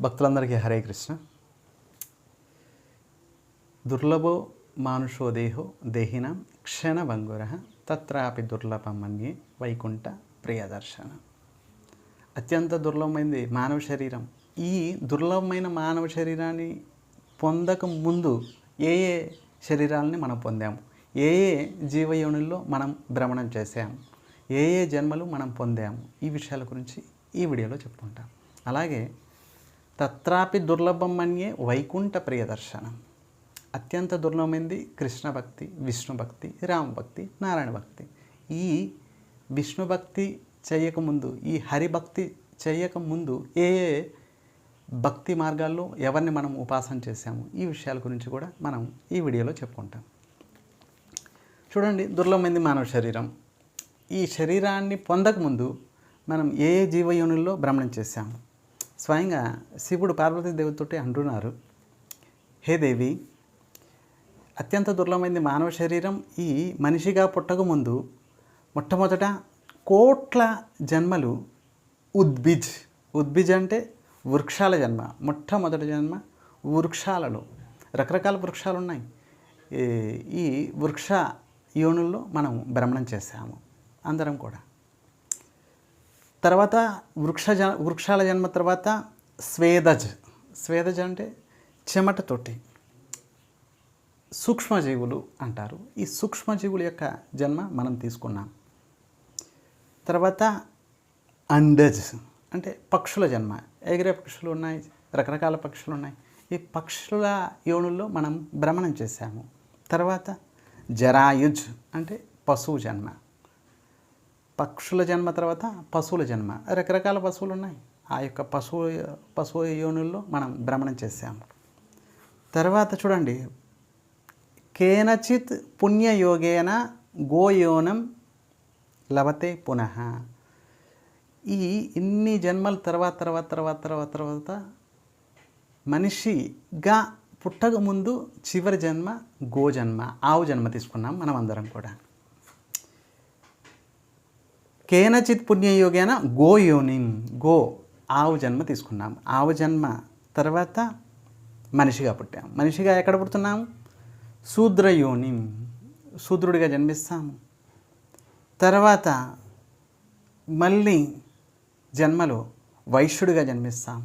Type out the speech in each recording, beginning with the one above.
భక్తులందరికీ హరే కృష్ణ. దుర్లభో మానుషో దేహో దేహిన క్షణభంగుర తత్రాపి దుర్లభం మన్యే వైకుంఠ ప్రియదర్శన. అత్యంత దుర్లభమైనది మానవ శరీరం. ఈ దుర్లభమైన మానవ శరీరాన్ని పొందక ముందు ఏ ఏ శరీరాలని మనం పొందాము ఏ ఏ జీవయోనుల్లో మనం భ్రమణం చేసాము ఏ ఏ జన్మలు మనం పొందాము ఈ విషయాల గురించి ఈ వీడియోలో చెప్పుకుంటాం. అలాగే తత్రాపి దుర్లభం మన్యే వైకుంఠ ప్రియదర్శనం. అత్యంత దుర్లభమైంది కృష్ణ భక్తి విష్ణు భక్తి రామ భక్తి నారాయణ భక్తి. ఈ విష్ణు భక్తి చేయకముందు ఈ హరిభక్తి చేయకముందు ఏ ఏ భక్తి మార్గాల్లో ఎవరిని మనం ఉపాసన చేశాము ఈ విషయాల గురించి కూడా మనం ఈ వీడియోలో చెప్పుకుంటాం. చూడండి దుర్లభమైంది మానవ శరీరం. ఈ శరీరాన్ని పొందకముందు మనం ఏ ఏ జీవయోనుల్లో భ్రమణం చేశాము? స్వయంగా శివుడు పార్వతీదేవితోటి అంటున్నారు. హే దేవి అత్యంత దుర్లభమైంది మానవ శరీరం ఈ మనిషిగా పుట్టక ముందు మొట్టమొదట కోట్ల జన్మలు ఉద్బిజ్ ఉద్బిజ్ అంటే వృక్షాల జన్మ మొట్టమొదటి జన్మ వృక్షాలలో. రకరకాల వృక్షాలు ఉన్నాయి ఈ- ఈ వృక్ష యోనుల్లో మనం భ్రమణం చేశాము. అందరం కూడా. తర్వాత వృక్ష జ వృక్షాల జన్మ తర్వాత స్వేదజ్. స్వేదజ్ అంటే చెమటతోటి సూక్ష్మజీవులు అంటారు. ఈ సూక్ష్మజీవుల యొక్క జన్మ మనం తీసుకున్నాం. తర్వాత అండజ్ అంటే పక్షుల జన్మ. ఎగిరే పక్షులు ఉన్నాయి రకరకాల పక్షులు ఉన్నాయి. ఈ పక్షుల యోనుల్లో మనం భ్రమణం చేశాము. తర్వాత జరాయుజ్ అంటే పశువు జన్మ. పక్షుల జన్మ తర్వాత పశువుల జన్మ. రకరకాల పశువులు ఉన్నాయి. ఆ యొక్క పశువు పశువు యోనుల్లో మనం భ్రమణం చేశాము తర్వాత చూడండి. కేనచిత్ పుణ్యయోగేన గోయోనం లభతే పునః. ఈ ఇన్ని జన్మల తర్వాత తర్వాత తర్వాత తర్వాత తర్వాత మనిషిగా పుట్టక ముందు చివరి జన్మ గో జన్మ ఆవు జన్మ తీసుకున్నాం మనం అందరం కూడా. కేనచిత్ పుణ్యయోగేన గో యోనిం గో ఆవు జన్మ తీసుకున్నాం ఆవు జన్మ తర్వాత మనిషిగా పుట్టాం మనిషిగా ఎక్కడ పుడుతున్నాము? శూద్రయోనిం శూద్రుడిగా జన్మిస్తాము. తర్వాత మళ్ళీ జన్మలో వైశ్యుడిగా జన్మిస్తాం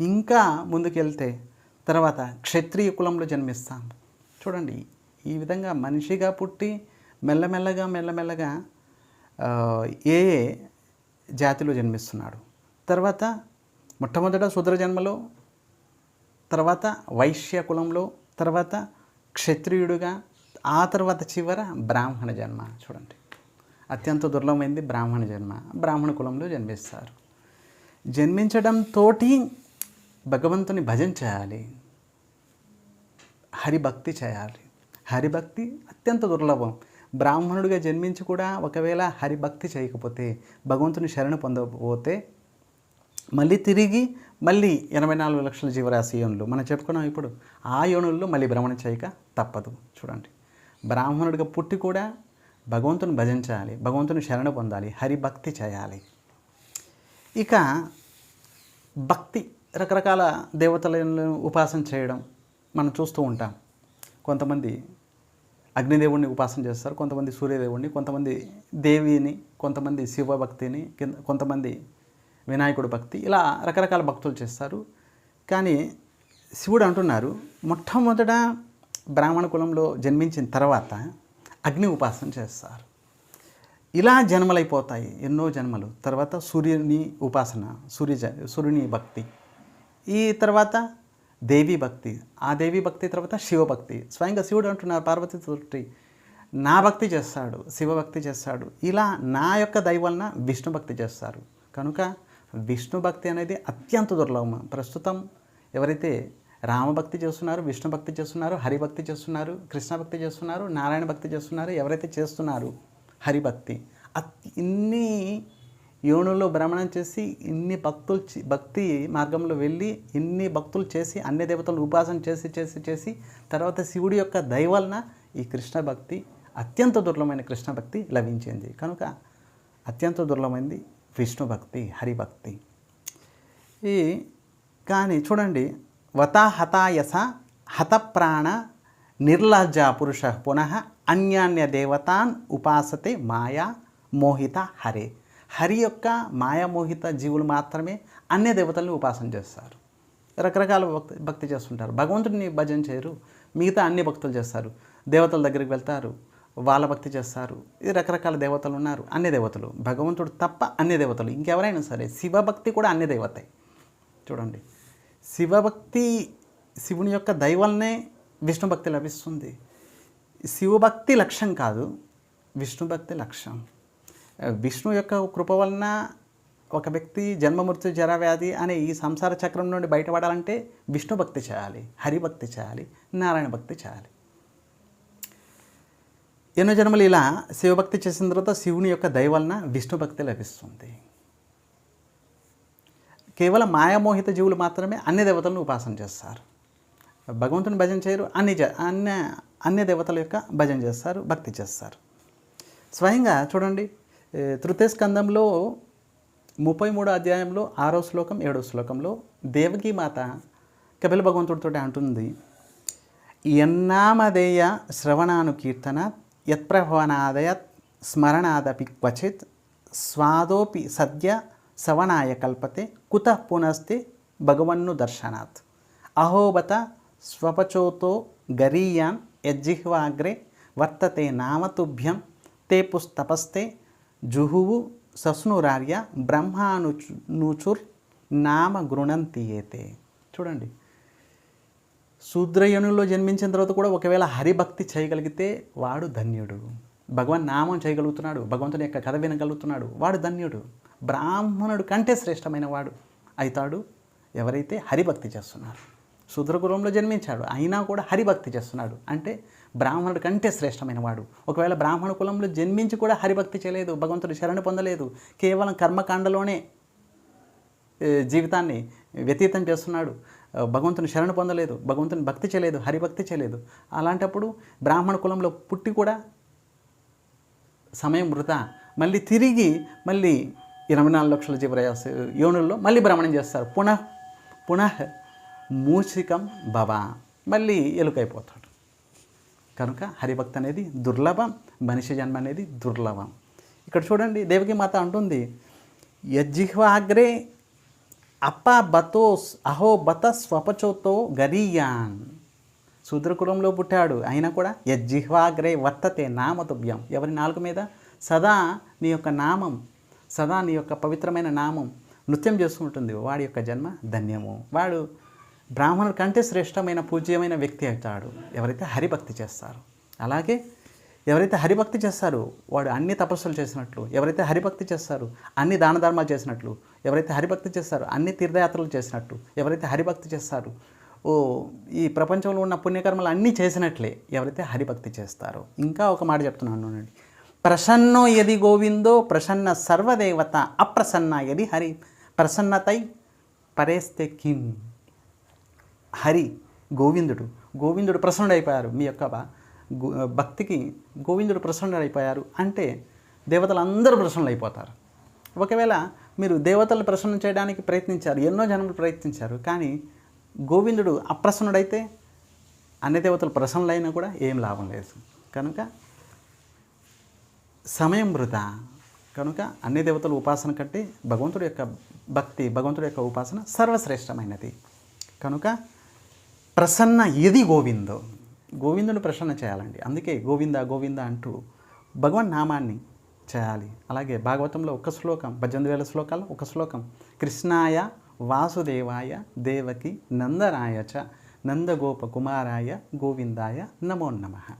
ఇంకా ముందుకెళ్తే తర్వాత క్షత్రియ కులంలో జన్మిస్తాం చూడండి ఈ విధంగా మనిషిగా పుట్టి మెల్లమెల్లగా మెల్లమెల్లగా ఏ ఏ జాతిలో జన్మిస్తున్నాడు? తర్వాత మొట్టమొదట శూద్ర జన్మలో తర్వాత వైశ్య కులంలో తర్వాత క్షత్రియుడుగా ఆ తర్వాత చివర బ్రాహ్మణ జన్మ. చూడండి. అత్యంత దుర్లభమైంది బ్రాహ్మణ జన్మ. బ్రాహ్మణ కులంలో జన్మిస్తారు. జన్మించడంతో భగవంతుని భజన చేయాలి. హరిభక్తి చేయాలి. హరిభక్తి అత్యంత దుర్లభం. బ్రాహ్మణుడిగా జన్మించి కూడా ఒకవేళ హరిభక్తి చేయకపోతే భగవంతుని శరణు పొందకపోతే మళ్ళీ తిరిగి మళ్ళీ ఎనభై నాలుగు లక్షల జీవరాశి యోనులు. మనం చెప్పుకున్నాం ఇప్పుడు ఆ యోనుల్లో మళ్ళీ భ్రమణ చేయక తప్పదు. చూడండి. బ్రాహ్మణుడిగా పుట్టి కూడా భగవంతుని భజించాలి భగవంతుని శరణ పొందాలి హరిభక్తి చేయాలి. ఇక భక్తి రకరకాల దేవతలను ఉపాసన చేయడం మనం చూస్తూ ఉంటాం. కొంతమంది అగ్నిదేవుడిని ఉపాసన చేస్తారు. కొంతమంది సూర్యదేవుడిని కొంతమంది దేవిని కొంతమంది శివభక్తిని కింద కొంతమంది వినాయకుడు భక్తి ఇలా రకరకాల భక్తులు చేస్తారు. కానీ శివుడు అంటున్నారు మొట్టమొదట బ్రాహ్మణ కులంలో జన్మించిన తర్వాత అగ్ని ఉపాసన చేస్తారు. ఇలా జన్మలైపోతాయి ఎన్నో జన్మలు. తర్వాత సూర్యుని ఉపాసన సూర్య జ- సూర్యుని భక్తి. ఈ తర్వాత దేవీ భక్తి. ఆ దేవీ భక్తి తర్వాత శివభక్తి స్వయంగా శివుడు అంటున్నారు పార్వతి తోటి నా భక్తి చేస్తాడు శివభక్తి చేస్తాడు. ఇలా నా యొక్క దైవలన విష్ణు భక్తి చేస్తారు. కనుక విష్ణు భక్తి అనేది అత్యంత దుర్లభం. ప్రస్తుతం ఎవరైతే రామభక్తి చేస్తున్నారు విష్ణు భక్తి చేస్తున్నారు హరిభక్తి చేస్తున్నారు కృష్ణ భక్తి చేస్తున్నారు నారాయణ భక్తి చేస్తున్నారు ఎవరైతే చేస్తున్నారు హరిభక్తి అత్ ఇన్ని యోనుల్లో భ్రమణం చేసి ఇన్ని భక్తులు చి- భక్తి మార్గంలో వెళ్ళి ఇన్ని భక్తులు చేసి అన్ని దేవతలు ఉపాసన చేసి చేసి చేసి తర్వాత శివుడి యొక్క దయవలన ఈ కృష్ణ భక్తి అత్యంత దుర్లభమైన కృష్ణ భక్తి లభించింది. కనుక అత్యంత దుర్లభమైంది విష్ణు భక్తి హరిభక్తి ఈ కానీ చూడండి వతాహతాయస హతప్రాణ నిర్లజ్జ పురుష పునః అన్యాన్య దేవతాన్ ఉపాసతే మాయా మోహిత హరే. హరి యొక్క మాయామోహిత జీవులు మాత్రమే అన్య దేవతల్ని ఉపాసన చేస్తారు. రకరకాల భక్తి భక్తి చేస్తుంటారు. భగవంతుడిని భజన చేయరు. మిగతా అన్ని భక్తులు చేస్తారు. దేవతల దగ్గరికి వెళ్తారు. వాళ్ళ భక్తి చేస్తారు. ఇది రకరకాల దేవతలు ఉన్నారు. అన్ని దేవతలు. భగవంతుడు తప్ప అన్ని దేవతలు. ఇంకెవరైనా సరే శివభక్తి కూడా అన్ని దేవతే. చూడండి. శివభక్తి శివుని యొక్క దైవల్నే విష్ణు భక్తి లభిస్తుంది. శివభక్తి లక్ష్యం కాదు. విష్ణు భక్తి లక్ష్యం. విష్ణు యొక్క కృప వలన ఒక వ్యక్తి జన్మమృత్యు జరావ్యాధి అనే ఈ సంసార చక్రం నుండి బయటపడాలంటే విష్ణు భక్తి చేయాలి హరిభక్తి చేయాలి నారాయణ భక్తి చేయాలి. ఎన్నో జన్మలు ఇలా శివభక్తి చేసిన తర్వాత శివుని యొక్క దయ వలన విష్ణు భక్తి లభిస్తుంది. కేవలం మాయామోహిత జీవులు మాత్రమే అన్ని దేవతలను ఉపాసన చేస్తారు. భగవంతుని భజన చేయరు అన్ని జ- అన్ని అన్ని దేవతల యొక్క భజన చేస్తారు భక్తి చేస్తారు. స్వయంగా చూడండి తృతీయ స్కందంలో ముప్పై మూడో అధ్యాయంలో ఆరో శ్లోకం ఏడో శ్లోకంలో దేవకీ మాత కపిల భగవంతుడితో అంటుంది ఎన్నామధేయ శ్రవణాను కీర్తన యత్ప్రభవనాదయ స్మరణాదపి క్వచిత్ స్వాదోపి సద్య సవనాయ కల్పతే కుత పునస్తే భగవన్ను దర్శనాత్. అహోబత స్వపచోతో గరీయాన్ యజ్జిహ్వాగ్రే వర్తతే నామతుభ్యం తే పుస్తపస్తే జుహువు సస్నురార్య బ్రహ్మానుచుర్ నామ గృణంతియేతే. చూడండి. శూద్రయనుల్లో జన్మించిన తర్వాత కూడా ఒకవేళ హరిభక్తి చేయగలిగితే వాడు ధన్యుడు. భగవాన్ నామం చేయగలుగుతున్నాడు. భగవంతుని యొక్క కథ వినగలుగుతున్నాడు. వాడు ధన్యుడు. బ్రాహ్మణుడు కంటే శ్రేష్టమైన వాడు అవుతాడు ఎవరైతే హరిభక్తి చేస్తున్నారు. శూద్ర కులంలో జన్మించాడు. అయినా కూడా హరిభక్తి చేస్తున్నాడు. అంటే బ్రాహ్మణుడి కంటే శ్రేష్టమైన వాడు. ఒకవేళ బ్రాహ్మణ కులంలో జన్మించి కూడా హరిభక్తి చేయలేదు భగవంతుడు శరణు పొందలేదు కేవలం కర్మకాండలోనే జీవితాన్ని వ్యతీతం చేస్తున్నాడు భగవంతుని శరణ పొందలేదు భగవంతుని భక్తి చేయలేదు హరిభక్తి చేయలేదు అలాంటప్పుడు బ్రాహ్మణ కులంలో పుట్టి కూడా సమయం వృధా. మళ్ళీ తిరిగి మళ్ళీ ఇరవై నాలుగు లక్షల జీవరాశి యోనుల్లో మళ్ళీ భ్రమణం చేస్తారు. పునః పునః మూషికం భవ. మళ్ళీ ఎలుకైపోతాడు. కనుక హరిభక్తి అనేది దుర్లభం మనిషి జన్మ అనేది దుర్లభం. ఇక్కడ చూడండి దేవకి మాత అంటుంది యజ్జిహ్వాగ్రే అప్ప బతోస్ అహో బత స్వపచోతో గరీయాన్. శూద్రకులంలో పుట్టాడు అయినా కూడా యజ్జిహ్వాగ్రే వర్తతే నామతుభ్యం. ఎవరి నాలుగు మీద? సదా నీ యొక్క నామం సదా నీ యొక్క పవిత్రమైన నామం నృత్యం చేసుకుంటుంది వాడి యొక్క జన్మ ధన్యము. వాడు బ్రాహ్మణుల కంటే శ్రేష్టమైన పూజ్యమైన వ్యక్తి అవుతాడు. ఎవరైతే హరిభక్తి చేస్తారు. అలాగే ఎవరైతే హరిభక్తి చేస్తారో వాడు అన్ని తపస్సులు చేసినట్లు ఎవరైతే హరిభక్తి చేస్తారు అన్ని దాన ధర్మాలు చేసినట్లు ఎవరైతే హరిభక్తి చేస్తారో అన్ని తీర్థయాత్రలు చేసినట్టు ఎవరైతే హరిభక్తి చేస్తారు ఓ ఈ ప్రపంచంలో ఉన్న పుణ్యకర్మలు అన్నీ చేసినట్లే ఎవరైతే హరిభక్తి చేస్తారో. ఇంకా ఒక మాట చెప్తున్నాను అండి ప్రసన్నో ఎది గోవిందో ప్రసన్న సర్వదేవత అప్రసన్న ఎది హరి ప్రసన్నతై పరేస్తే కిమ్ హరి గోవిందుడు. గోవిందుడు ప్రసన్నుడైపోయారు. మీ యొక్క భక్తికి గోవిందుడు ప్రసన్నుడైపోయారు అంటే దేవతలు అందరూ ప్రసన్నులైపోతారు. ఒకవేళ మీరు దేవతలను ప్రసన్నం చేయడానికి ప్రయత్నించారు ఎన్నో జన్మలు ప్రయత్నించారు కానీ గోవిందుడు అప్రసన్నుడైతే అన్ని దేవతలు ప్రసన్నులైనా కూడా ఏం లాభం లేదు. కనుక సమయం వృధా. కనుక అన్ని దేవతల ఉపాసన కంటే భగవంతుడి యొక్క భక్తి భగవంతుడి యొక్క ఉపాసన సర్వశ్రేష్టమైనది. కనుక ప్రసన్న ఏది గోవిందో. గోవిందుని ప్రసన్న చేయాలండి. అందుకే గోవింద గోవింద అంటూ భగవన్ నామాన్ని చేయాలి. అలాగే భాగవతంలో ఒక శ్లోకం పద్దెనిమిది వేల శ్లోకాలు ఒక శ్లోకం కృష్ణాయ వాసుదేవాయ దేవకి నందనాయ చ నందగోప కుమారాయ గోవిందాయ నమో నమః.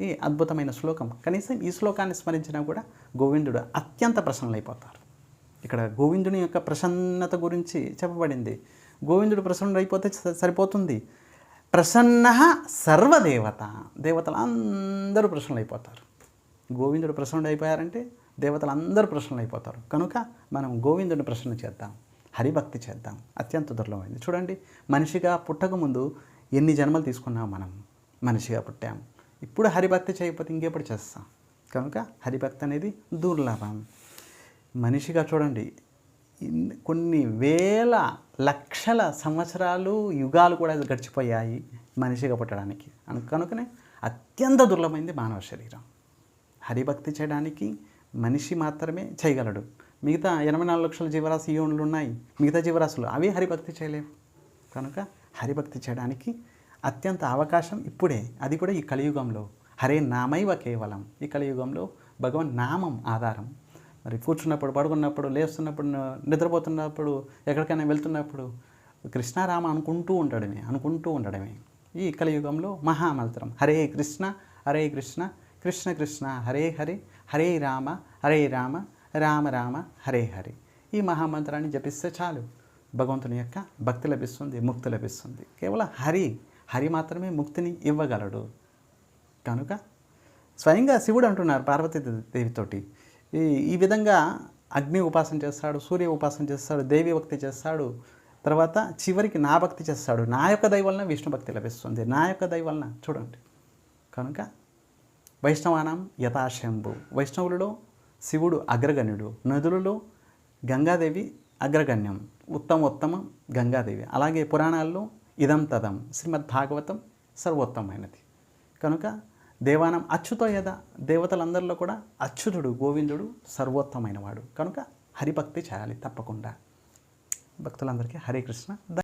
ఈ అద్భుతమైన శ్లోకం. కనీసం ఈ శ్లోకాన్ని స్మరించినా కూడా గోవిందుడు అత్యంత ప్రసన్నులైపోతారు. ఇక్కడ గోవిందుని యొక్క ప్రసన్నత గురించి చెప్పబడింది. గోవిందుడు ప్రసన్నుడైపోతే స- సరిపోతుంది. ప్రసన్న సర్వదేవత. దేవతలు అందరూ అయిపోతారు గోవిందుడు ప్రసన్నుడైపోయారంటే దేవతలు అందరూ అయిపోతారు కనుక మనం గోవిందుడిని ప్రసన్న చేద్దాం. హరిభక్తి చేద్దాం. అత్యంత దుర్లభమైంది. చూడండి మనిషిగా పుట్టకముందు ఎన్ని జన్మలు తీసుకున్నాం మనం? మనిషిగా పుట్టాం. ఇప్పుడు హరిభక్తి చేయకపోతే ఇంకెప్పుడు చేస్తాం? కనుక హరిభక్తి అనేది దుర్లభం. మనిషిగా చూడండి కొన్ని వేల లక్షల సంవత్సరాలు యుగాలు కూడా గడిచిపోయాయి మనిషిగా పుట్టడానికి. అను- కనుకనే అత్యంత దుర్లభమైంది మానవ శరీరం. హరిభక్తి చేయడానికి మనిషి మాత్రమే చేయగలడు. మిగతా ఎనభై నాలుగు లక్షల జీవరాశి యోనులు ఉన్నాయి. మిగతా జీవరాశులు అవి హరిభక్తి చేయలేవు. కనుక హరిభక్తి చేయడానికి అత్యంత అవకాశం ఇప్పుడే. అది కూడా ఈ కలియుగంలో. హరే నామైవ కేవలం. ఈ కలియుగంలో భగవన్ నామం ఆధారం. మరి కూర్చున్నప్పుడు పడుకున్నప్పుడు లేస్తున్నప్పుడు నిద్రపోతున్నప్పుడు ఎక్కడికైనా వెళ్తున్నప్పుడు కృష్ణారామ అనుకుంటూ ఉండడమే అనుకుంటూ ఉండడమే. ఈ కలియుగంలో మహామంత్రం హరే కృష్ణ హరే కృష్ణ కృష్ణ కృష్ణ హరే హరే హరే రామ హరే రామ రామ రామ హరే హరే. ఈ మహామంత్రాన్ని జపిస్తే చాలు. భగవంతుని యొక్క భక్తి లభిస్తుంది ముక్తి లభిస్తుంది. కేవలం హరి హరి మాత్రమే ముక్తిని ఇవ్వగలడు. కనుక స్వయంగా శివుడు అంటున్నారు పార్వతీ దేవితోటి. ఈ ఈ విధంగా అగ్ని ఉపాసన చేస్తాడు సూర్య ఉపాసన చేస్తాడు దేవి భక్తి చేస్తాడు తర్వాత చివరికి నా భక్తి చేస్తాడు. నా యొక్క దయ వలన విష్ణు భక్తి లభిస్తుంది. నా యొక్క దయ వలన చూడండి. కనుక వైష్ణవానం యథాశంభు. వైష్ణవులలో శివుడు అగ్రగణ్యుడు నదులలో గంగాదేవి అగ్రగణ్యం ఉత్తమ ఉత్తమం గంగాదేవి. అలాగే పురాణాల్లో ఇదం తదం శ్రీమద్ భాగవతం సర్వోత్తమైనది. కనుక దేవానం అచ్యుతో యద. దేవతలందరిలో కూడా అచ్యుతుడు గోవిందుడు సర్వోత్తమైనవాడు. కనుక హరిభక్తి చేయాలి తప్పకుండా. భక్తులందరికీ హరే కృష్ణ.